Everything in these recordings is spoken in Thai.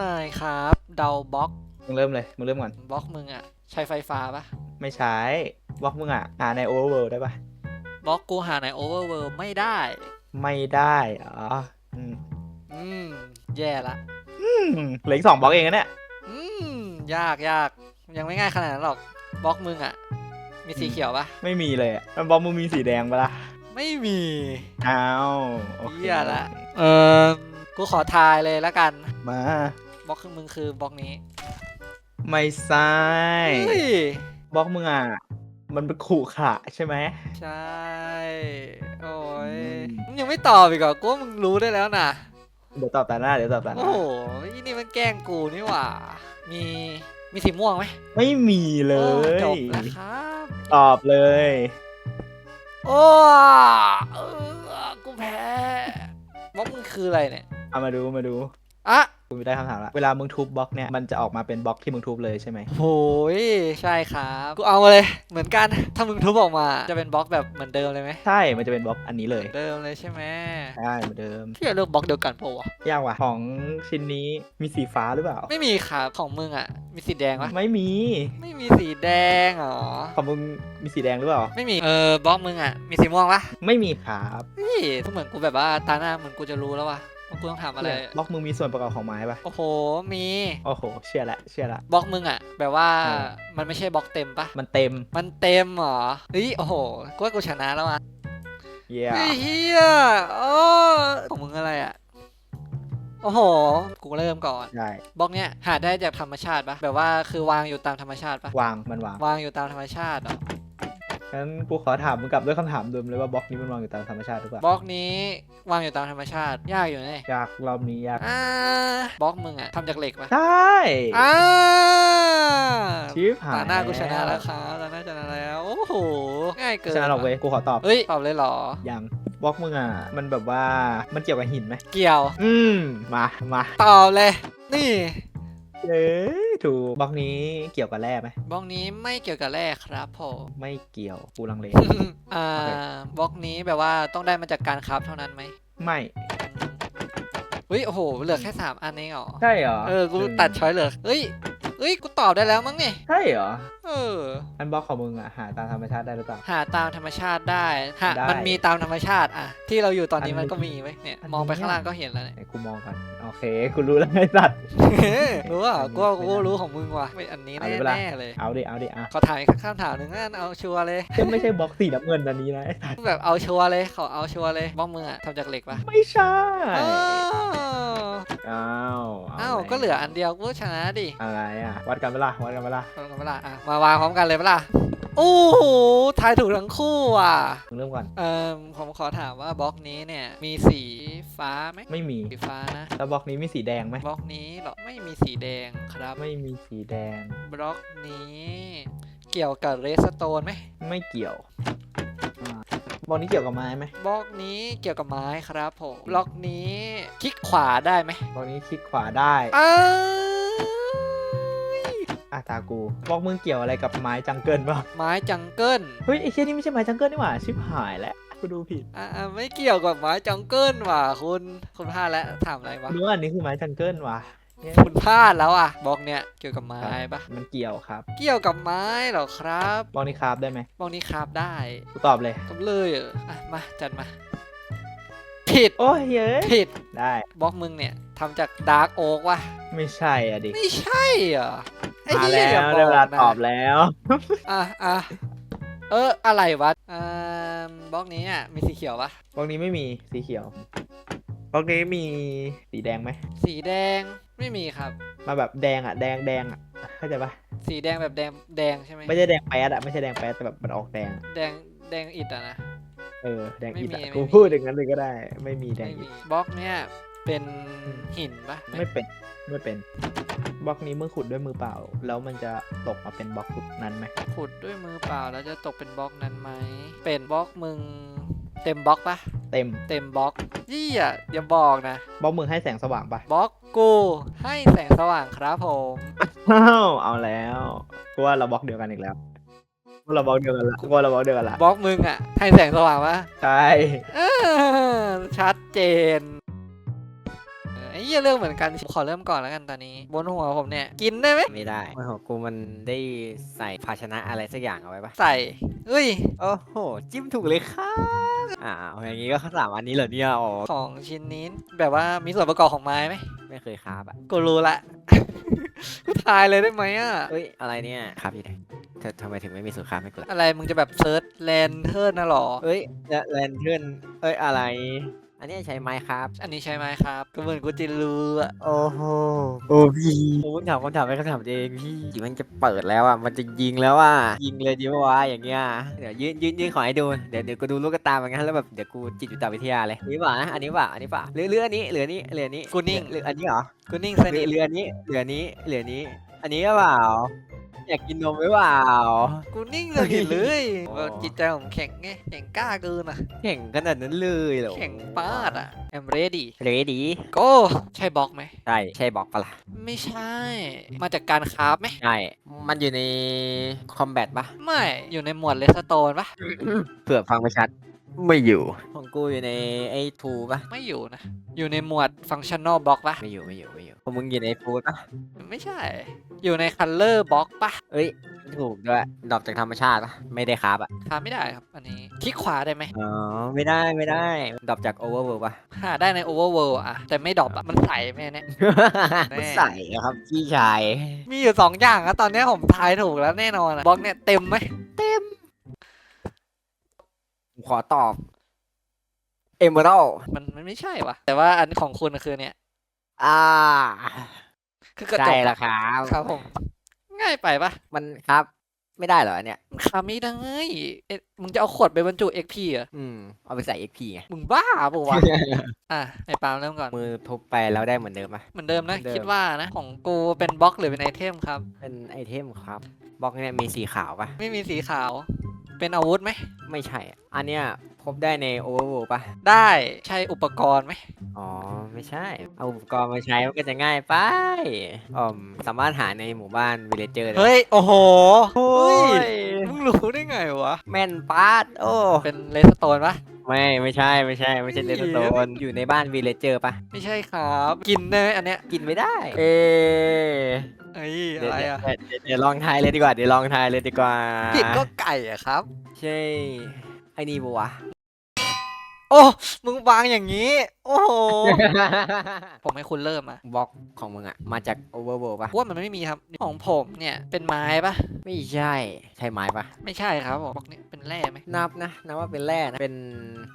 หน่อยครับ เดาบล็อกมึงเริ่มเลย มึงเริ่มก่อน บล็อกมึงอะใช้ไฟฟ้าปะไม่ใช้บล็อกมึงอะหาในโอเวอร์เวิลด์ได้ปะบล็อกกูหาในโอเวอร์เวิร์ไม่ได้ ไม่ได้อ๋ออืมอืม แย่ละ อืมเหลืออีกสองบล็อกเองนะเนี่ย อืม ยากยากยังไม่ง่ายขนาดนั้นหรอกบล็อกมึงอะมีสีเขียวปะไม่มีเลยอะมันบล็อกมึงมีสีแดงปะล่ะไม่มีอ้าวโอเคเหี้ยละ เออกูขอทายเลยละกัน มาบ ล็อกคือมึงคือบล็อกนี้ไม่ใช่เฮ้ยบล็อกมึงอะ มันเป็นขู่ขระใช่ไหม ใช่ โอ้ยอืมมึงยังไม่ตอบอีกเหรอกูว่ามึงรู้ได้แล้วนะเดี๋ยวตอบตาหน้าเดี๋ยวตอบตาหโอ้น้าโหนี่มันแกล้งกูนี่หว่า มีมีสีม่วงไหมไม่มีเลโอ้ย จบแล้วครับ ตอบเลย โอ้เออกูแพ้บล็อกมึงคืออะไรเนี่ย เอามาดูมาดู อะกูมีได้คำถามละเวลามึงทุบบล็อกเนี่ยมันจะออกมาเป็นบล็อกที่มึงทุบเลยใช่ไหมโหยใช่ครับ กูเอามาเลย เหมือนกัน ถ้ามึงทุบออกมา จะเป็นบล็อกแบบเหมือนเดิมเลยไหมใช่ มันจะเป็นบล็อกอันนี้เลยเดิมเลยใช่ไหมใช่เหมือนเดิมที่จะเลือกบล็อกเดียวกันปะวะยากว่ะของชิ้นนี้มีสีฟ้าหรือเปล่า ไม่มีครับของมึงอะ มีสีแดงปะไม่มี ไม่มีสีแดงเหรอของมึงมีสีแดงหรือเปล่า ไม่มี เออบล็อกมึงอะ มีสีม่วงปะไม่มีครับเฮ้ยเหมือนกูแบบว่าตาหน้าเหมือนกูจะรู้แล้วว่ะ ว่ากูต้องถามอะไรเนี่ยบล็อกมึงมีส่วนประกอบของไม้ปะโอ้โห มี โอ้โห เชื่อละ เชื่อละ บล็อกมึงอะ แบบว่าเออ มันไม่ใช่บล็อกเต็มปะ มันเต็ม มันเต็มเหรอเฮ้ย โอ้โห กูว่ากูชนะแล้วอะเย้เฮ้ยเฮียโอ้ของมึงอะไรอะ โอ้โห กูเริ่มก่อน ได้ บล็อกเนี้ยหาได้จากธรรมชาติปะแบบว่าคือวางอยู่ตามธรรมชาติปะวาง มันวาง วางอยู่ตามธรรมชาติเหรอ งั้นกูขอถามมึงกลับด้วยคำถามเดิมเลยว่าบล็อกนี้มันวางอยู่ตามธรรมชาติหรือเปล่าบล็อกนี้วางอยู่ตามธรรมชาติ ยากอยู่เนี่ยยากรอบนี้ยากอ่าบล็อกมึงอะทำจากเหล็กปะใช่อ่าชิปหายตาหน้ากูชนะแล้วครับตาหน้าชนะแล้วโอ้โหง่ายเกินชนะหรอกเว้ยกูขอตอบเฮ้ยตอบเลยเหรอยังบล็อกมึงอะ มันแบบว่ามันเกี่ยวกับหินไหมเกี่ยว อืมมามาตอบเลย นี่ เอ้ยถูกบล็อกนี้เกี่ยวกับแร่ไหมบล็อกนี้ไม่เกี่ยวกับแร่ครับผมไม่เกี่ยวกูลังเล อ่าโอเค บล็อกนี้แบบว่าต้องได้มาจากการคราฟเท่านั้นไหมไม่เฮ้ยโอ้โหเหลือแค่สามอันเองเหรอใช่เหรอเออกูตัดช้อยเหลือเฮ้ยเฮ้ยกูตอบได้แล้วมั้งเนี่ยใช่เหรอเออ อันบล็อกของมึงอะหาตามธรรมชาติได้หรือเปล่า หาตามธรรมชาติได้หาได้มันมีตามธรรมชาติอะที่เราอยู่ตอนนี้อันมันนี้ก็มีไว้ยเนี่ยอันนี้ มองไปข้างล่างก็เห็นแล้วเนี่ย ไหนกูมองก่อนโอเคกูรู้แล้วไอ้สัตว์ รู้อะอันนี้กูว่ากูไม่ได้รู้ของมึงว่ะไม่อันนี้เอาเลยเวลาแน่ๆเลยเอาดิเอาดิอะขอถามอีกคำถามหนึ่งงั้นเอาชัวร์เลย จะไม่ใช่บล็อกสีน้ำเงินอันนี้นะไอ้สัตว์แบบเอาชัวร์เลยขอเอาชัวร์เลยบ้องมึงอะทำจากเหล็กปะไม่ใช่อ้าวอ้าวอ้าวะไรก็เหลืออันเดียวกูชนะดิอะไรอะวัดกันเวลาวัดกันเวลา เอากันเปะล่าอะมาวางพร้อมกันเลยเปะล่าโอ้โหทายถูกทั้งคู่อะมึงเริ่มก่อน เอ่อผมขอถามว่าบล็อกนี้เนี่ยมีสีฟ้าไหมไม่มี สีฟ้านะแล้วบล็อกนี้มีสีแดงไหมบล็อกนี้เหรอไม่มีสีแดงครับไม่มีสีแดง บล็อกนี้ เกี่ยวกับเรสโตนไหมไม่เกี่ยวอ่าบล็อกนี้เกี่ยวกับไม้ไหมบล็อกนี้เกี่ยวกับไม้ครับผมบล็อกนี้คลิกขวาได้ไหมบล็อกนี้คลิกขวาได้อ้าว อะตากูบล็อกมึงเกี่ยวอะไรกับไม้จังเกิลป่ะไม้จังเกิลเฮ้ยไอ้เชี่ยนี่ไม่ใช่ไม้จังเกิลนี่หว่าชิบหายแล้วกูดูผิดอ่าไม่เกี่ยวกับไม้จังเกิลว่ะคุณคุณพลาดแล้วถามอะไรวะรู้ว่าอันนี้คือไม้จังเกิลว่ะเนี่ยคุณพลาดแล้วอะบล็อกเนี้ยเกี่ยวกับไม้ปะมันเกี่ยวครับ เกี่ยวกับไม้เหรอครับบล็อกนี้คราฟได้ไหมบล็อกนี้คราบได้กูตอบเลยตบเลยเหรออะมาจัดมาผิดโอ้ยเย้ยผิดได้บล็อกมึงเนี่ยทำจากดาร์กโอ๊กว่ะไม่ใช่อะดิไม่ใช่เหรอไอ้ มาเหี้ยแล้อย่าวบได้อกเวลานะตอบแล้ว อะอะเอออะไรวะอ่าบล็อกนี้อะมีสีเขียวปะบล็อกนี้ไม่มีสีเขียวบล็อกนี้มีสีแดงไหมสีแดงไม่มีครับ มาแบบแดงอะ แดงแดงอะเข้าใจปะสีแดงแบบแดงแดงใช่ไหมไม่ใช่แดงแป๊ดอะไม่ใช่แดงแป๊ดแต่แบบมันออกแดงอะแดงแดงอิดอะนะเออแดงอิดไม่อะมีกูไม่มีพูดอย่างนั้นเลยก็ได้ ไม่มีแดงไม่อิมีดบล็อกเนี่ยเป็นหินปะไม่เป็น ไม่เป็นบล็อกนี้เมื่อขุดด้วยมือเปล่า แล้วมันจะตกมาเป็นบล็อกขุดนั้นไหมขุดด้วยมือเปล่าแล้วจะตกเป็นบล็อกนั้นไหมเป็นบล็อกมึงเต็มบล็อกปะเต็มเต็มบล็อกยี่อะอย่าบอกนะบล็อกมึงให้แสงสว่างปะบล็อกกูให้แสงสว่างครับผมอ้าวเอาแล้วกูว่าเราบล็อกเดียวกันอีกแล้วกูว่าเราบล็อกเดียวกันละกูว่าเราบล็อกเดียวกันละบล็อกมึงอะให้แสงสว่างปะใช่เออชัดเจนเออไอ้เหี้ยเรื่องเหมือนกันขอเริ่มก่อนแล้วกันตอนนี้ บนหัวผมเนี่ย กินได้ไหมไม่ได้โอ้โหกูมันได้ใส่ภาชนะอะไรสักอย่างเอาไว้ปะใส่เอ้ย โอ้โห จิ้มถูกเลยครับอ่าอย่างงี้ก็สามอันนี้เหรอเนี่ยอ๋อของชิ้นนี้แบบว่ามีส่วนประกอบของไม้ไหมไม่เคยคาบอะกูรู้ละกูทายเลยได้ไหมอะเอ้ยอะไรเนี่ยคาบอยู่ไหนเธอทำไมถึงไม่มีสูตรคาบให้กูล่ะอะไรมึงจะแบบเซิร์ชแลนเทิร์นนะหรอ เอ้ยแลนเทิร์นเอ้ยอะไร อันนี้ใช้ไม้ครับ อันนี้ใช่ไหมครับ ก็เหมือนกูจะรู้อะโอ้โหโอ้พี่โอ้ถามคำถามไปคำถามเองพี่จีมันจะเปิดแล้วอะ มันจะยิงแล้วอะ ยิงเลยดีปะวะอย่างเงี้ย เดี๋ยวยืนยืนยืนขอให้ดู เดี๋ยวเดี๋ยวกูดูลูกตาเหมือนกันแล้วแบบเดี๋ยวกูจิตวิทยาวิทยาเลยนี่ป่ะนะอันนี้ป่ะอันนี้ป่ะหรือหรืออันนี้หรืออันนี้หรืออันนี้กูนิ่ง หรืออันนี้เหรอกูนิ่งหสรือนิทหรืออันนี้หรืออันนี้หรืออันนี้ อันนี้หรือเปล่า อยากกินนมหรือเปล่ากูนิ่งสนิทเลยอ๋อเออจิตใจผมแข็งไงแข็งกล้าเกินอะ แข่งขนาดนั้นเลยเหรอแข็งปาดอะ I'm ready เรดี go ใช่บล็อกไหม ใช่ใช่บอกปะล่ะไม่ใช่ มาจากการคราฟไหม ใช่มันอยู่ในคอมแบทปะไม่ อยู่ในหมวดเลสโตนปะเผื่อฟังไม่ชัด ไม่อยู่ ของกูอยู่ในไอ้ทูปะไม่อยู่นะ อยู่ในหมวดฟังชั่น a l บล็อกปะไม่อยู่ไม่อยู่ไม่อยู่ของมึงอยู่ในฟูดปะไม่ใช่ อยู่ในคัลเลอร์บล็อกปะเอ้ยถูกด้วยดรอปจากธรรมชาติปะไม่ได้ครับอะหาไม่ได้ครับ อันนี้คลิกขวาได้ไหมอ๋อไม่ได้ไม่ได้ดรอปจากโอเวอร์เวิร์ปะหาได้ใน Overworld อะแต่ไม่ดรอปอะมันใสแม่เนี่ยแน่ใส่ครับพี่ชายมีอยู่สองอย่างอะตอนเนี้ยผมทายถูกแล้วแน่นอนอะบล็อกเนี่ยเต็มไหม ผมขอตอบเอเมอรัลมันมันไม่ใช่วะแต่ว่าอันของคุณคือเนี่ย อ่า คือกระจใช่กละครับครับผม ง่ายไปปะมันครับ ไม่ได้เหรออันเนี่ย มันคาไม่ได้เอ๊ะมึงจะเอาขวดไปบรรจุ XP เหรออืม เอาไปใส่ XP ไงมึงบ้าปะวะ อะไอ้ปาล์มเริ่มก่อน มือทุบไปแล้วได้เหมือนเดิมปะ เหมือนเดิมนะ เหมือนเดิม คิดว่านะ ของกูเป็นบล็อกหรือเป็นไอเทมครับ เป็นไอเทมครับบล็อกเนี่ยมีสีขาวปะไม่มีสีขาว เป็นอาวุธไหม ไม่ใช่อันเนี้ยพบได้ในโอเวอร์โวปะได้ใช่อุปกรณ์ไหม อ๋อ ไม่ใช่ เอาอุปกรณ์มาใช้มันก็จะง่ายไปอ๋อมสามารถหาในหมู่บ้านวิลเลเจอร์เฮ้ย โอ้โหโอ้เฮ้ยยมึงรู้ได้ไงวะ แม่นปาดโอ้ เป็นเลสโตนปะ ไม่ไม่ใช่ไม่ใช่ไม่ใช่เลนโตนอยู่ในบ้านวิลเลเจอร์ปะไม่ใช่ครับ กินได้ไหมอันเนี้ยกินไม่ได้ เอเอ้ยเดี๋ยวอะไรเดี๋ยวอะเดี๋ยวเดี๋ยวลองทายเลยดีกว่าเดี๋ยวลองทายเลยดีกว่าผิดก็ไก่อะครับ ใช่ไอ้นี่ปะวะ โอ้มึงวางอย่างนี้ โอ้โห ผมให้คุณเริ่มอะบล็อกของมึงอะมาจากโอเวอร์โวปะว่ามันไม่มีครับของผมเนี่ยเป็นไม้ปะไม่ใช่ใช่ไม้ปะไม่ใช่ครับผมบล็อกนี้ เป็นแร่ไหมนับนะนับว่าเป็นแร่นะเป็น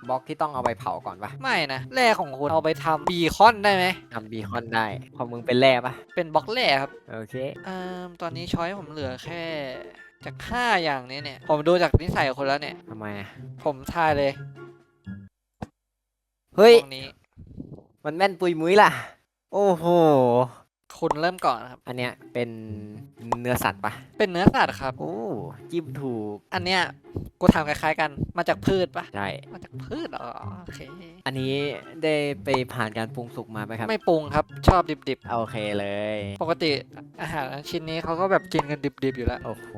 บล็อกที่ต้องเอาไปเผาก่อนปะไม่นะแร่ของคุณเอาไปทำบีคอนได้ไหมทำบีคอนได้ของมึงเป็นแร่ปะเป็นบล็อกแร่ครับโอเคเอ่อตอนนี้ช้อยผมเหลือแค่จากห้าอย่างนี้เนี่ย ผมดูจากนิสัยคนแล้วเนี่ยทำไมอะผมทายเลยเฮ้ยตรงนี้ มันแม่นปุยมุ้ยล่ะ โอ้โห คุณเริ่มก่อนครับ อันเนี้ยเป็นเนื้อสัตว์ปะเป็นเนื้อสัตว์ครับ โอ้จิ้มถูก อันเนี้ยกูทำคล้ายๆกันมาจากพืชปะใช่มาจากพืชเหรอโอเค อันนี้ได้ไปผ่านการปรุงสุกมาไหมครับไม่ปรุงครับชอบดิบโอเคเลย ๆ ปกติอาหารชิ้นนี้เขาก็แบบกินกันดิบๆอยู่แล้ว โอ้โห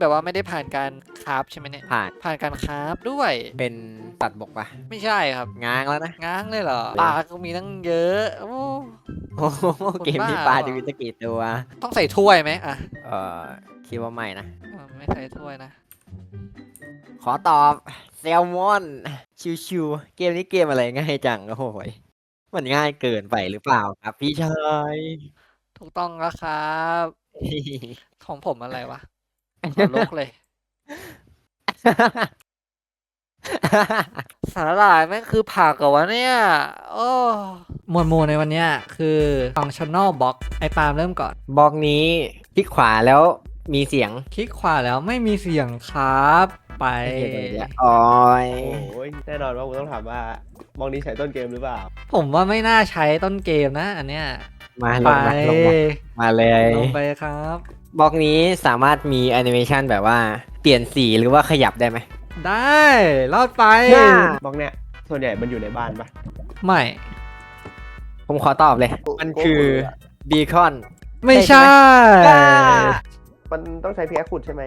แบบว่าไม่ได้ผ่านการคราฟใช่ไหมเนี่ย ผ่านผ่านการคราฟด้วย เป็นสัตว์บกปะไม่ใช่ครับ ง้างแล้วนะ ง้างเลยเหรอเลยปลาก็มีตั้งเยอะ โอ้ โอ้โหคนเกมนี้บ้าปลาเหรอจะมีตะกี่ตัว ต้องใส่ถ้วยไหมอะเออคิดว่าไม่นะอะไม่ใส่ถ้วยนะ ขอตอบแซลมอน ชิวๆเกมนี้เกมอะไรง่ายจังโอ้โหยมันง่ายเกินไปหรือเปล่าครับพี่ชาย ถูกต้องแล้วครับ ของผมอะไรวะขอลกเลย สาหร่ายแม่งคือผักเหรอวะเนี่ย โอ้หมวดหมู่ในวันเนี้ยคือ functional box ไอปาล์มเริ่มก่อน บล็อกนี้คลิกขวาแล้วมีเสียงคลิกขวาแล้วไม่มีเสียงครับ ไปโอ้ยโอ้ยแน่นอนว่ากูต้องถามว่าบองนี้ใช้ต้นเกมหรือเปล่า ผมว่าไม่น่าใช้ต้นเกมนะ อันเนี้ยมาลไปงมาลงมามาเลยลงไปครับ บล็อกนี้สามารถมีแอนิเมชันแบบว่าเปลี่ยนสีหรือว่าขยับได้ไหม ได้รอดไปบล็อกเนี่ยส่วนใหญ่มันอยู่ในบ้านปะไม่ ผมขอตอบเลย มันคือบีคอน ไม่ใช่ มันต้องใช้พีแอคขุดใช่ไหม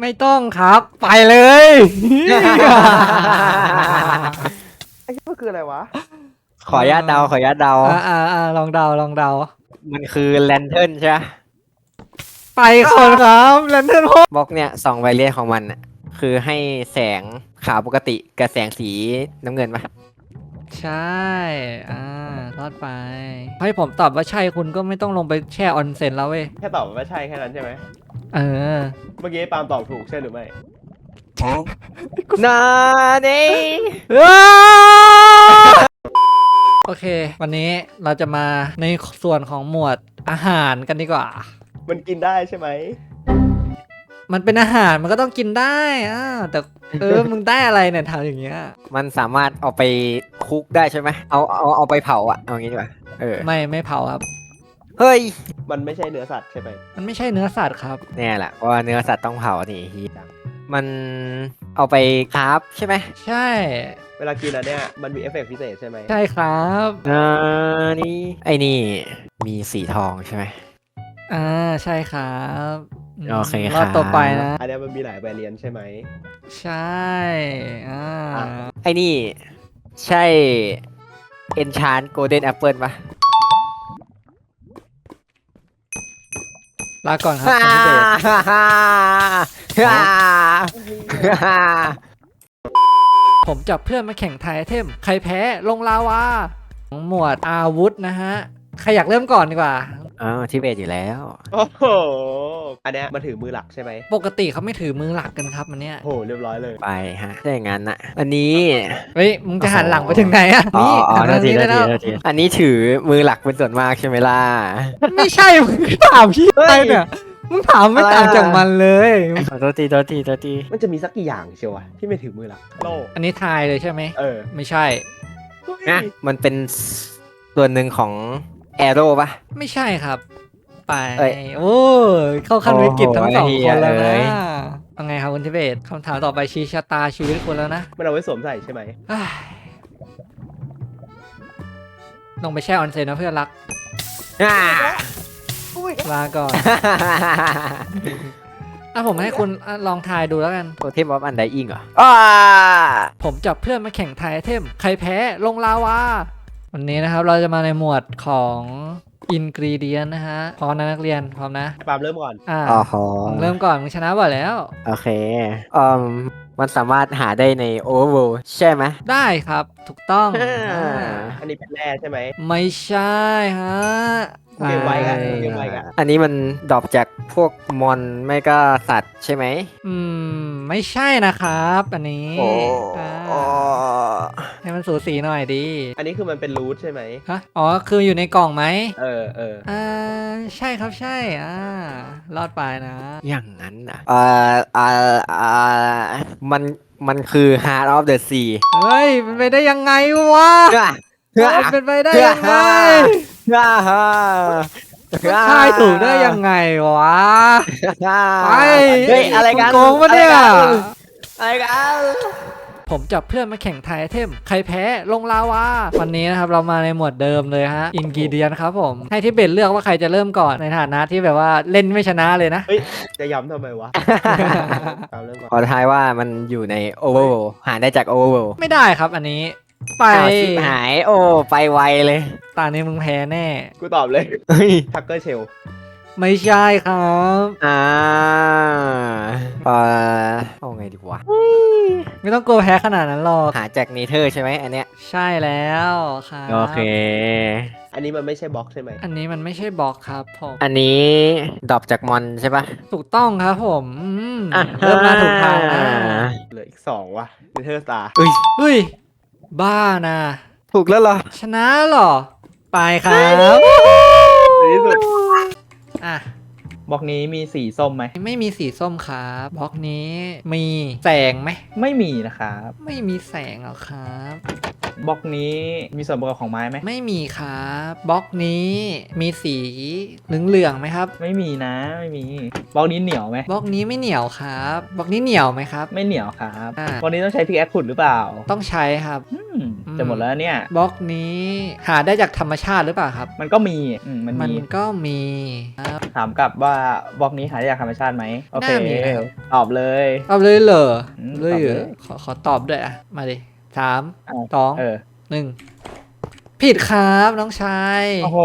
ไม่ต้องครับ ไปเลย ไอ้ที่มันคืออะไรวะ ขออนุญาตเดาขออนุญาตเดา อ่าอ่าอ่าลองเดาลองเดา มันคือแลนเทิร์นใช่ไหมไปคนครับแลนเทิร์นโฮบล็อกเนี่ยสองไวเลียของมันน่ะ คือให้แสงขาวปกติกับแสงสีน้ำเงินปะใช่ อ่ารอดไป ให้ผมตอบว่าใช่คุณก็ไม่ต้องลงไปแช่ออนเซ็นแล้วเว้ย แค่ตอบว่าใช่แค่นั้นใช่ไหม เออ เมื่อกี้ปาล์มตอบถูกใช่หรือไม่นาเน่โอเค วันนี้เราจะมาในส่วนของหมวดอาหารกันดีกว่า มันกินได้ใช่ไหม มันเป็นอาหารมันก็ต้องกินได้อ่าแต่เออ มึงได้อะไรเนี่ยถามอย่างเงี้ย มันสามารถเอาไปคุกได้ใช่ไหมเอาเอาเอาไปเผาอะเอางี้ดีกว่าเออไม่ไม่เผาครับ เฮ้ย มันไม่ใช่เนื้อสัตว์ใช่ไหมมันไม่ใช่เนื้อสัตว์ครับ เนี่ยแหละเพราะว่าเนื้อสัตว์ต้องเผานี่เฮียมันเอาไปคราฟใช่ไหมใช่ เวลากินอันเนี้ยมันมีเอฟเฟกต์พิเศษใช่ไหมใช่ครับนานี่ไอ้นี่มีสีทองใช่ไหมอ่าใช่ครับม โอเครอบครับต่อไปนะ อันเนี้ยมันมีหลายแบรนด์ใช่ไหมใช่ อ่าอะไอ้นี่ ใช่เอนชานโกลเด้นแอปเปิลปะลาก่อนครับคุณเดชผมจับเพื่อนมาแข่งทายไอเทม ใครแพ้ลงลาวาของหมวดอาวุธนะฮะ ใครอยากเริ่มก่อนดีกว่าอ๋อที่เบสอยู่แล้ว โอ้โห อันเนี้ยมันถือมือหลักใช่ไหมปกติเขาไม่ถือมือหลักกันครับอันเนี้ยโอ้โห เรียบร้อยเลย ไปฮะถ้าอย่างนั้นอะอันนี้ เฮ้ยมึงจะหันหลังไปถึงไหนอะอ๋อนี่อ๋อหันนามาทีนี้นาได้ทีแล้วนาทีอันนี้ถือมือหลักเป็นส่วนมากใช่ไหมล่ะ ไม่ใช่มึงถามพี่อะไรเนี่ยมึงถามไม่อะไรอะต่างจากมันเลย ขอโทษทีโทษทีโทษทีมันจะมีสักกี่อย่างเชียววะที่ไม่ถือมือหลัก โล่อันนี้ทายเลยใช่ไหมเออไม่ใช่ นะมันเป็นส่วนหนึ่งของ แอโร่ปะ ไม่ใช่ครับ ไป เอ้ยโอ้ยเข้าขั้นโอ้โหวิกฤตทั้งสองไอ้เหี้คยนแล้วเอ้นะยว่าไงครับคุณทิเบตคำถามต่อไปชี้ชะตาชีวิตคุณแล้วนะมันเอาไว้สวมใส่ใช่ไหมเอ้ยลงไปแช่ออนเซ็นนะเพื่อนรักอ่า ลาก่อน อะผมให้คุณอะลองทายดูแล้วกัน โทเทมออฟอันไดอิงเหรออ่าผมจับเพื่อนมาแข่งทายไอเทม ใครแพ้ลงลาวา วันนี้นะครับเราจะมาในหมวดของ อินกรีเดียนนะฮะ พร้อมนะนักเรียน พร้อมนะ ปาล์มเริ่มก่อน อ่าอ๋อโหมึงเริ่มก่อนมึงชนะบ่อยแล้ว โอเคอืมมันสามารถหาได้ในโอเวอร์เวใช่ไหม ได้ครับถูกต้องอ่า อ่าอันนี้เป็นแร่ใช่ไหม ไม่ใช่ฮะเก็บไว้กันอ่าเก็บไว้กันอันนี้มันดรอปจากพวกมอนไม่ก็สัตว์ใช่ไหมอืม ไม่ใช่นะครับ อันนี้โอ้อ่าโอ้ให้มันสูสีหน่อยดี อันนี้คือมันเป็นรูทใช่ไหม ฮะ อ๋อ คืออยู่ในกล่องไหม เออเอออ่าใช่ครับใช่อ่ารอดไปนะ อย่างนั้นอะเอ่อเอ่อเอ่อมันมันคือ Heart of the Sea เฮ้ยเป็นไปได้ยังไงวะเฮ้ยเฮ้ยเป็นไปได้ยังไงฮ่าฮ่ามันทายถูกได้ยังไงวะไปเฮ้ยอะไรกันโกงปะเนี่ยอะไรกัน ผมจับเพื่อนมาแข่งทายไอเทม ใครแพ้ลงลาวา วันนี้นะครับเรามาในหมวดเดิมเลยฮะ อินกิเดียนครับผม ให้ที่เบนเลือกว่าใครจะเริ่มก่อนในฐานะที่แบบว่าเล่นไม่ชนะเลยนะ เฮ้ย จะย้ำทำไมวะปาล์มเริ่มก่อนขอทายว่ามันอยู่ในโอเวอร์หาได้จากโอเวอร์ไม่ได้ครับอันนี้ ไปชิบหายโอ้ไปไวเลยตานี้มึงแพ้แน่ กูตอบเลย เฮ้ยทักเกอร์เชล ไม่ใช่ครับอ่าเออเอาไงดีวะไม่ต้องกลัวแพ้ขนาดนั้นหรอกหาจากเนเธอร์ใช่ไหมอันเนี้ยใช่แล้วครับโอเค อันนี้มันไม่ใช่บล็อกใช่ไหมอันนี้มันไม่ใช่บล็อกครับผมอันนี้ดรอปจากมอนใช่ปะถูกต้องครับผมอืมอะเริ่มมาถูกทางนะเหลืออีกสองว่ะเนเธอร์สตาร์เอ้ยเฮ้ยบ้านะถูกแล้วเหรอชนะเหรอไปครับในที่สุด อะบล็อกนี้มีสีส้มไหม ไม่มีสีส้มครับบล็อกนี้มีแสงไหม ไม่มีนะครับ ไม่มีแสงหรอครับ บล็อกนี้มีส่วนประกอบของไม้ไหมไม่มีครับบล็อกนี้มีสีเหลืองๆไหมครับไม่มีนะไม่มีบล็อกนี้เหนียวไหมบล็อกนี้ไม่เหนียวครับบล็อกนี้เหนียวไหมครับ ไม่เหนียวครับอ่า บล็อกนี้ต้องใช้พิกแอคขุดหรือเปล่าต้องใช้ครับ อืมจะหมดแล้วเนี่ย บล็อกนี้หาได้จากธรรมชาติหรือเปล่าครับ มันก็มีอืมมันมันมีก็มีครับ ถามกลับว่าบล็อกนี้หาได้จากธรรมชาติไหมโอเคน่ามีนะครับตอบเลยตอบเลยเหรออืมเลยเหรอตอบเลยขอขอตอบด้วยอะมาดิ สามเอาสองเออหนึ่งผิดครับน้องชายโอ้โห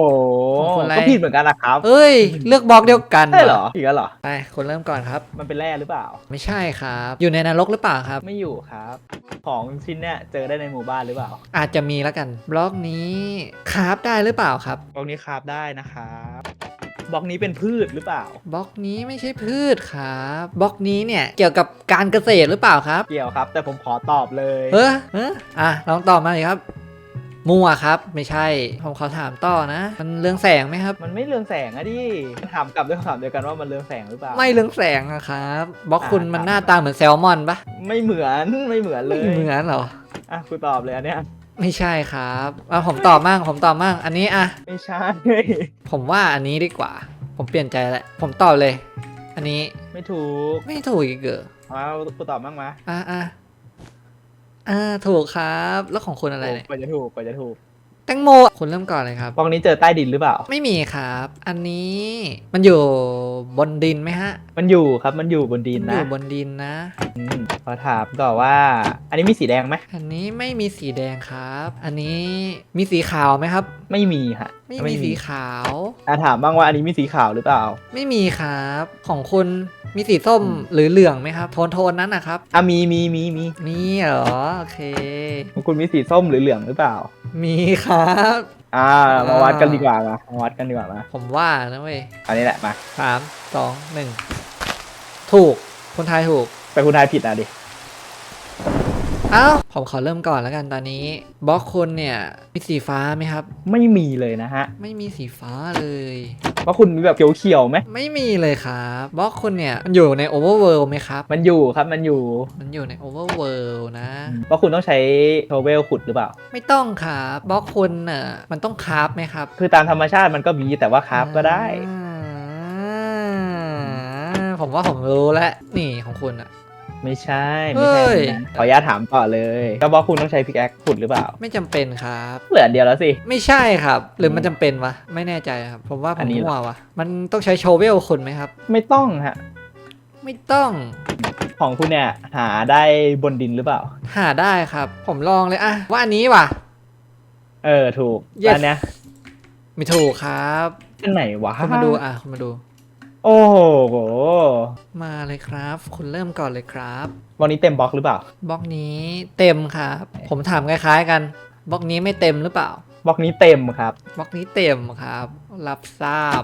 ของคุณอะไรก็ผิดเหมือนกันนะครับเอ้ย เลือกบล็อกเดียวกันใช่เหรอว่ะอีกแล้วเหรอไปคนเริ่มก่อนครับ มันเป็นแร่หรือเปล่า ไม่ใช่ครับ อยู่ในนรกหรือเปล่าครับ ไม่อยู่ครับ ของชิ้นเนี้ยเจอได้ในหมู่บ้านหรือเปล่า อาจจะมีแล้วกัน บล็อกนี้คราฟได้หรือเปล่าครับบล็อกนี้คราฟได้นะครับ บล็อกนี้เป็นพืชหรือเปล่า บล็อกนี้ไม่ใช่พืชครับบล็อกนี้เนี่ยเกี่ยวกับการเกษตรหรือเปล่าครับ เกี่ยวครับ แต่ผมขอตอบเลยเออเอออะลองตอบมาเลยครับมั่วครับ ไม่ใช่ผมขอถามต่อนะ มันเรืองแสงไหมครับ มันไม่เรืองแสงอะดิถามกลับด้วยคำถามเดียวกันว่ามันเรืองแสงหรือเปล่า ไม่เรืองแสงนะครับบล็อกคุณอ่ามันหน้าตาเหมือนแซลมอนปะไม่เหมือนไม่เหมือนเลไม่ยเหมือนเหรอ อะคุณตอบเลยอันเนี้ย ไม่ใช่ครับอะผมตอบมั่งผมตอบมั่งอันนี้อะไม่ใช่ ผมว่าอันนี้ดีกว่า ผมเปลี่ยนใจแล้วผมตอบเลย อันนี้ไม่ถูกไม่ถูกอีกเหรอมาคุณตอบบ้างมาอะอะอ่าถูกครับ แล้วของคุณอะไรเนี่ยกว่าจะถูกกว่าจะถูก แตงโมคุณเริ่มก่อนเลยครับบล็อกนี้เจอใต้ดินหรือเปล่า ไม่มีครับ อันนี้มันอยู่บนดินไหมฮะมันอยู่ครับ มันอยู่บนดินอนะยู่บนดินนะ อืมขอถามต่อว่า อันนี้มีสีแดงไหมอันนี้ไม่มีสีแดงครับ อันนี้มีสีขาวไหมครับ ไม่มีฮะไม่มีสีขาว อะถามบ้างว่าอันนี้มีสีขาวหรือเปล่า ไม่มีครับ ของคุณมีสีส้มหรือเหลืองไหมครับ โทนโทนนั้นนะครับ อะมีมีมีมีมีเหรอ โอเค ของคุณมีสีส้มหรือเหลืองหรือเปล่า มีครับ อ่ามาวัดกันดีกว่ามามาวัดกันดีกว่ามาผมว่านะเว้ยอันนี้แหละมาสามสองหนึ่งถูกคนทายถูก แต่คุณทายผิดอะดิ เอ้าผมขอเริ่มก่อนแล้วกันตอนนี้บล็อกคุณเนี่ยมีสีฟ้าไหมครับ ไม่มีเลยนะฮะไม่มีสีฟ้าเลยเพราะคุณมีแบบเขียวๆไหมไม่มีเลยครับบล็อกคุณเนี่ยมันอยู่ในโอเวอร์เวิลด์ไหมครับ มันอยู่ครับมันอยู่มันอยู่ในโอเวอร์เวิลด์นะเพราะคุณต้องใช้โทเวลขุดหรือเปล่า ไม่ต้องครับบล็อกคุณเน่ะมันต้องคราฟไหมครับ คือตามธรรมชาติมันก็มีแต่ว่าคราฟก็ได้อ่าผมว่าผมรู้แล้วนี่ของคุณอะ ไม่ใช่ ไม่ใช่เฮ้ยนะขออนุญาตถามต่อเลยก็บอกคุณต้องใช้พิกแอคขุดหรือเปล่า ไม่จำเป็นครับ เหลืออันเดียวแล้วสิ ไม่ใช่ครับ หรือมันจำเป็นวะ ไม่แน่ใจครับ ผมว่าผอัมนนี้เหรอ มั่ววะ มันต้องใช้โชเวลคุณไหมครับ ไม่ต้องฮะ ไม่ต้อง ของคุณเนี่ยหาได้บนดินหรือเปล่า หาได้ครับ ผมลองเลยอะว่าอันนี้ว่ะ เออถูก Yes อันเนี้ยไม่ถูกครับ อันไหนวะคุณมาดูอะคุณมาดู โอ้โห มาเลยครับ คุณเริ่มก่อนเลยครับวันนี้เต็มบล็อกหรือเปล่า บล็อกนี้เต็มครับ ผมถามคล้ายๆกันบล็อกนี้ไม่เต็มหรือเปล่าบล็อกนี้เต็มครับ บล็อกนี้เต็มครับ รับทราบ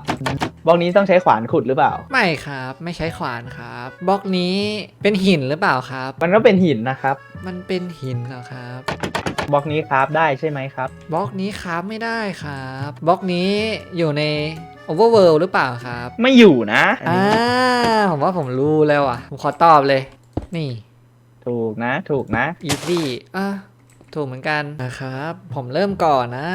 บล็อกนี้ต้องใช้ขวานขุดหรือเปล่า ไม่ครับ ไม่ใช้ขวานครับบล็อกนี้เป็นหินหรือเปล่าครับ มันก็เป็นหินนะครับ มันเป็นหินเหรอครับบล็อกนี้คราฟได้ใช่ไหมครับ บล็อกนี้ครับไม่ได้ครับบล็อกนี้อยู่ใน Overworld หรือเปล่าครับ ไม่อยู่นะอันอ่านี้ผมว่าผมรู้แล้วอะ ผมขอตอบเลย นี่ ถูกนะ ถูกนะ easy อะถูกเหมือนกันนะครับ ผมเริ่มก่อนนะ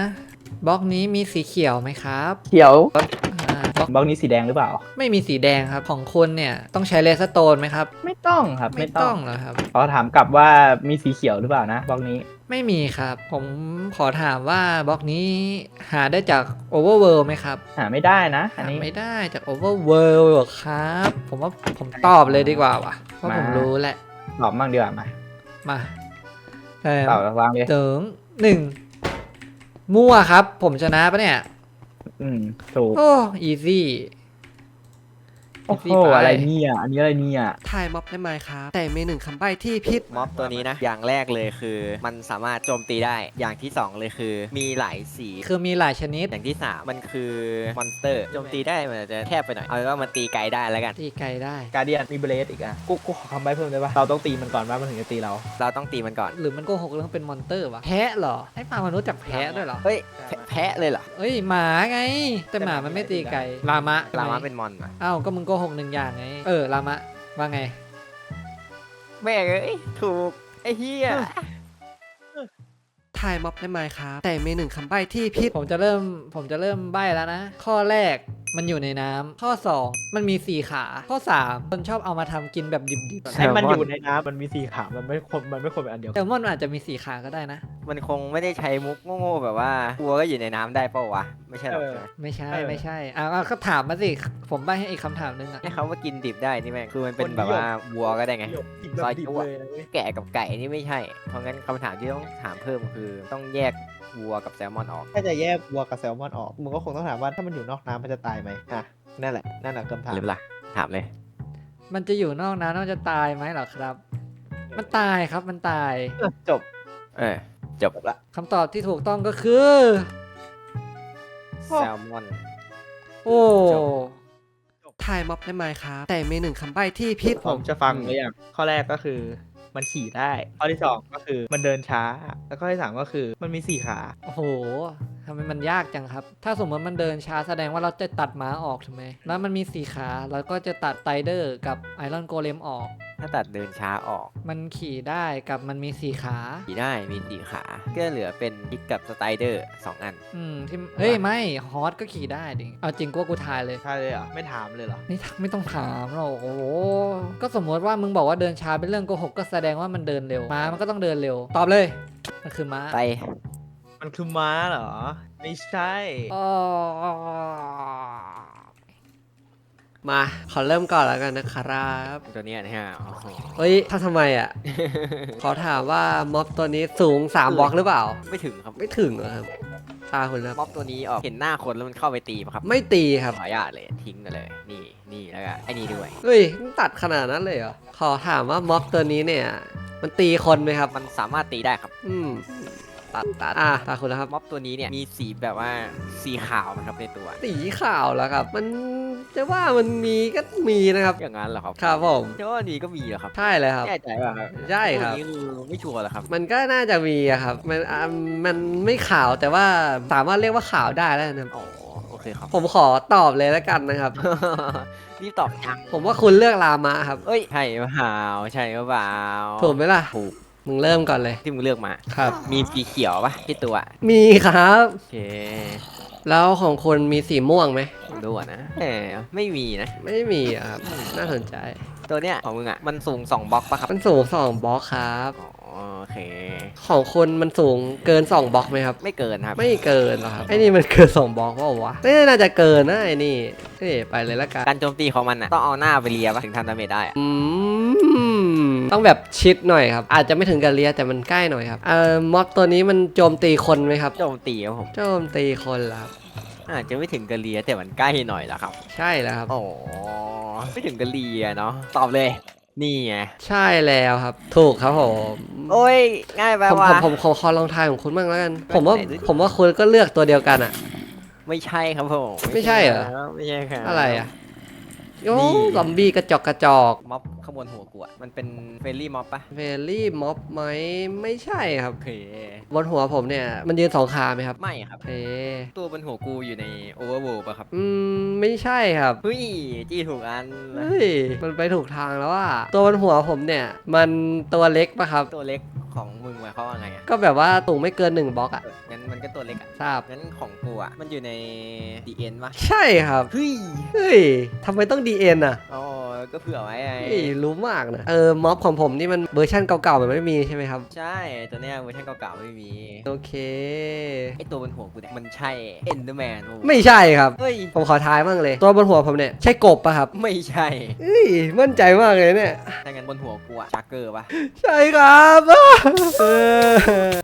บล็อกนี้มีสีเขียวไหมครับเขียวอ่าบล็อกบล็อกนี้สีแดงหรือเปล่า ไม่มีสีแดงครับ ของคุณเนี่ยต้องใช้เลสโตนไหมครับ ไม่ต้องครับ ไม่ไม่ต้ต้อองงเหรอครับ ขอถามกลับว่ามีสีเขียวหรือเปล่านะบล็อกนี้ ไม่มีครับ ผมขอถามว่าบล็อกนี้หาได้จาก Overworld ไหมครับ หาไม่ได้นะ อันหานี้ ไม่ได้จาก Overworld หรอกครับ ผมว่าผมตอบเลยดีกว่าว่ะเพราะมาผมรู้แหละ ตอบมั่งดีกว่ามามาเออตอบวางเลยเติงหนึ่งมั่วครับ ผมชนะปะเนี่ย อืมถูก โอ้ easy โอ้โห easy ไปอะไรเนี่ย อันนี้อะไรเนี่ย ทายม็อบได้ไหมครับ แต่มีหนึ่งคำใบ้ที่ผิดม็อบตัวนี้นะ อย่างแรกเลยคือ มันสามารถโจมตีได้ อย่างที่ 2 เลยคือ มีหลายสี คือมีหลายชนิด อย่างที่ 3 มันคือมอนสเตอร์โจมตีได้มันอาจจะแคบไปหน่อย เอาเป็นว่ามันตีไกลได้แล้วกัน ตีไกลได้ การเดียนมีเบลสอีกอะ กูกูขอคำใบ้เพิ่มได้ปะเราต้องตีมันก่อนว่ามันถึงจะตีเรา เราต้องตีมันก่อน หรือมันโกหกเรื่องเป็นมอนเตอร์วะแพะเหรอให้ปลามนุษย์จักแพะด้วยเหรอ เฮ้ยแพะแพะเลยเหรอเอ้ยหมาไง แต่หมามันไม่ตีไกลลามะลามะใช่ไหเป็นมอนอะอ้าวก็มึงโกหกหนึ่งอย่างไง เออลามะว่าไง แม่งเอ้ยถูก ไอ้เหี้ยทายม็อบได้ไหมครับ แต่มีหนึ่งคำใบ้ที่ผิด ผมจะเริ่มผมจะเริ่มใบ้แล้วนะ ข้อแรกมันอยู่ในน้ำข้อ 2 มันมีสี่ขา ข้อ 3 คนชอบเอามาทำกินแบบดิบให้มันอยู่ในน้ำมันมีสีขา มันไม่ควรมันไม่ควรเป็นอันเดียวๆแซลมอนมันอาจจะมีสี่ขาก็ได้นะ มันคงไม่ได้ใช้มุกโง่ๆแบบว่าวัวก็อยู่ในน้ำได้เปล่าวะไม่ใช่หรอกเออใช่ไหมไม่ใช่เออไม่ใช่อะก็ถามมาสิ ผมใบ้ให้อีกคำถามหนึงอะ ให้เขาว่ากินดิบได้นี่แม่งคือมันเป็นคนนิยมแบบว่าวัวก็ได้ไงกินแบบดิบเลยนะเว้ยแกะกับไก่นี่ไม่ใช่ เพราะงั้นคำถามที่ต้องถามเพิ่มคือต้องแยก วัวกับแซลมอนออก ถ้าจะแยกวัวกับแซลมอนออกมึงก็คงต้องถามว่าถ้ามันอยู่นอกน้ำมันจะตายไหมอะนั่นแหละนั่นแหละคำถามหรือเปล่าถามเลย มันจะอยู่นอกน้ำมันจะตายไหมเหรอครับ มันตายครับมันตายจบเออจบละคำตอบที่ถูกต้องก็คือ แซลมอน โอ้จบ ทายม็อบได้ไหมครับ แต่มีหนึ่งคำใบ้ที่ผิดผมจะฟังหรือยังข้อแรกก็คือ มันขี่ได้ ข้อที่สองก็คือมันเดินช้า แล้วข้อที่สามก็คือมันมีสี่ขา โอ้โหทำไมมันยากจังครับ ถ้าสมมติมันเดินช้าแสดงว่าเราจะตัดม้าออกถูกไหมแล้วมันมีสี่ขา แล้วก็จะตัดไตเดอร์กับไอรอนโกเลมออก ถ้าตัดเดินช้าออกมันขี่ได้กับมันมีสี่ขา ขี่ได้มีสี่ขา ก็เหลือเป็นพิกกับสไตเดอร์สองอัน อืมที่เฮ้ยไม่ฮอสก็ขี่ได้ดิเอาจริงกูว่ากูทายเลย ใช่เลยเหรอไม่ถามเลยเหรอ นี่ไม่ต้องถามหรอกโอ้โหก็สมมติว่ามึงบอกว่าเดินช้าเป็นเรื่องโกหกก็แสดงว่ามันเดินเร็วม้ามันก็ต้องเดินเร็ว ตอบเลย มันคือม้าไป มันคือม้าเหรอ ไม่ใช่ อ๋อ มา ขอเริ่มก่อนแล้วกันนะครับตัวเนี้ยนะฮะโอ้โหเฮ้ยถ้าทำไมอะ ขอถามว่าม็อบตัวนี้สูง 3บล็อกหรือเปล่า ไม่ถึงครับ ไม่ถึงเหรอครับตาคุณครับม็อบตัวนี้ออกเห็นหน้าคนแล้วมันเข้าไปตีปะครับไม่ตีครับ ขออนุญาตเลยทิ้งไปเลย นี่นี่แล้วก็ไอ้นี่ด้วย เฮ้ยมันตัดขนาดนั้นเลยเหรอ ขอถามว่าม็อบตัวนี้เนี่ย มันตีคนไหมครับ มันสามารถตีได้ครับ อืม ตัดตัดอะตาคุณนะครับม็อบตัวนี้เนี่ยมีสีแบบว่าสีขาวนะครับในตัว สีขาวแล้วครับ มันจะว่ามันมีก็มีนะครับอย่างนั้นเหรอครับครับผมเชื่อว่านี้ก็มีเหรอครับใช่เลยครับแน่ใจป่ะครับใช่ครับตัวนี้คือไม่ชัวร์เหรอครับ มันก็น่าจะมีอะครับ มันอะมันไม่ขาวแต่ว่าสามารถเรียกว่าขาวได้แล้วนะครับอ๋อโอเคครับ ผมขอตอบเลยแล้วกันนะครับ รีบตอบจังผมว่าคุณเลือกลามะครับ เอ้ยใช่หรือเปล่าใช่หรือเปล่าถูกไหมล่ะ ถูก มึงเริ่มก่อนเลย ที่มึงเลือกมา ครับ มีสีเขียวปะที่ตัวมีครับ โอเคแล้วของคุณมีสีม่วงไหมดูอะนะแหมไม่มีนะ ไม่มีอะครับ น่าสนใจ ตัวเนี้ยของมึงอะ มันสูง2บล็อกปะครับมันสูงสองบล็อกครับ อ๋อโอเค ของคุณมันสูงเกินสองบล็อกไหมครับ ไม่เกินครับ ไม่เกินหรอกครับ ไอ้นี่มันเกินสองบล็อกเปล่าวะไม่น่าจะเกินนะไอ้นี่เฮ้ยไปเลยละกัน การโจมตีของมันอะ ต้องเอาหน้าไปเลียปะถึงทำดาเมจได้อะอืม ต้องแบบชิดหน่อยครับ อาจจะไม่ถึงกับเลียแต่มันใกล้หน่อยครับเอ่อม็อบตัวนี้มันโจมตีคนไหมครับ โจมตีครับผม โจมตีคนเหรอครับอาจจะไม่ถึงกับเลียแต่มันใกล้หน่อยละครับ ใช่แล้วครับ โอ้ไม่ถึงกับเลียเนาะตอบเลย นี่ไงใช่แล้วครับ ถูกครับผมโอ้ยง่ายไปผมว่ะ ผมผมขอขอลองทายของคุณบ้างแล้วกัน ผมว่าไหนดูดิ ผมว่าคุณก็เลือกตัวเดียวกันอะ ไม่ใช่ครับผมไม่ใช่เหรอ ไม่ใช่ครับอะไรอะ โอ้นี่ ซอมบี้กระจอกกระจอกม็อบขบวนหัวกูอะมันเป็นเฟรนลี่ม็อบปะเฟรลี่ม็อบไหมไม่ใช่ครับ โอเค บนหัวผมเนี่ย มันยืนสองขาไหมครับไม่ครับ เฮ้ตัวบนหัวกูอยู่ในโอเวอร์โวปะครับอืมไม่ใช่ครับ เฮ้ยจี้ถูกอันเฮ้ย มันไปถูกทางแล้วว่าตัวบนหัวผมเนี่ย มันตัวเล็กปะครับ ตัวเล็กของมึงหมายความว่าไงอะก็แบบว่าสูงไม่เกินหนึ่งบล็อกอะเอองั้นมันก็ตัวเล็กอะทราบงั้นของกูอะมันอยู่ใน DN ปะใช่ครับเฮ้ยเฮ้ยทำไมต้อง DN อะอ๋อก็เผื่อไว้ไงเฮ้ยรู้มากนะเออม็อบของผมนี่มันเวอร์ชันเก่าๆมันไม่มีใช่ไหมครับ ใช่ตัวเนี้ยเวอร์ชันเก่าๆไม่มีโอเคไอตัวบนหัวกูเนี่ยมันใช่เอ็นเดอร์แมนไม่ใช่ครับเฮ้ยผมขอทายบ้างเลย ตัวบนหัวผมเนี่ยใช่กบปะครับไม่ใช่เฮ้ยมั่นใจมากเลยเนี่ยถ้างั้นบนหัวกูอะชักเกอร์ปะใช่ครับเออ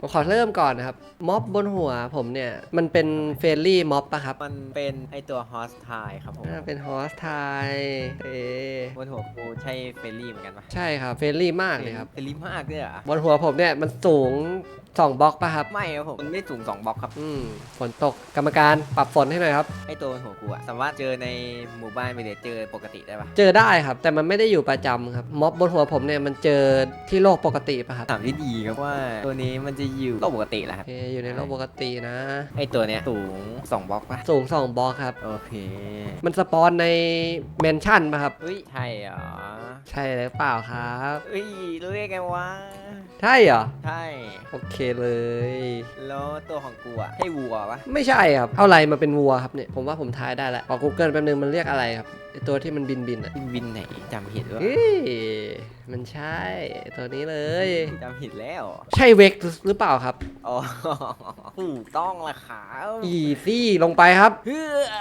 ผมขอเริ่มก่อนนะครับ ม็อบบนหัวผมเนี่ย มันเป็นเฟรนลี่ม็อบปะครับมันเป็นไอตัวฮอสไทครับผมอ่าเป็นฮอสไทยเอ๊ะบนหัวกูใช่เฟรนลี่เหมือนกันปะใช่ครับ เฟรนลี่มากเลยครับ เฟรนลี่มากด้วยเหรอะบนหัวผมเนี่ยมันสูง2บล็อกปะครับ ไม่ครับผมมันไม่สูง2บล็อกครับ อืมฝนตกกรรมการปรับฝนให้หน่อยครับ ไอตัวบนหัวกูอะสามารถเจอในหมู่บ้านไปเลยเจอปกติได้ปะเจอได้ครับ แต่มันไม่ได้อยู่ประจำครับ ม็อบบนหัวผมเนี่ยมันเจอที่โลกปกติปะครับ ถามที่ดีครับว่าตัวนี้มันจะอยู่โลกปกติแหละครับโอเคอยู่ในโลกปกตินะ ไอตัวเนี้ยสูง2บล็อกปะสูง2บล็อกครับ โอเค มันสปอนในแมนชั่นปะครับ เฮ้ยใช่เหรอ ใช่หรือเปล่าครับ เฮ้ยรู้ได้ไงวะ ใช่เหรอ ใช่ โอเคเลย แล้วตัวของกูอะให้วัวปะไม่ใช่ครับ เอาอะไรมาเป็นวัวครับเนี่ย ผมว่าผมทายได้แล้วขอ Google แป๊บนึงมันเรียกอะไรครับไอ ตัวที่มันบินบินอะบินบินไหนจำผิดวะเอ้ยมันใช่ตัวนี้เลย จำผิดแล้ว ใช่เวกหรือเปล่าครับอ๋อถูกต้องละครับอีซี่ลงไปครับ เฮ้อ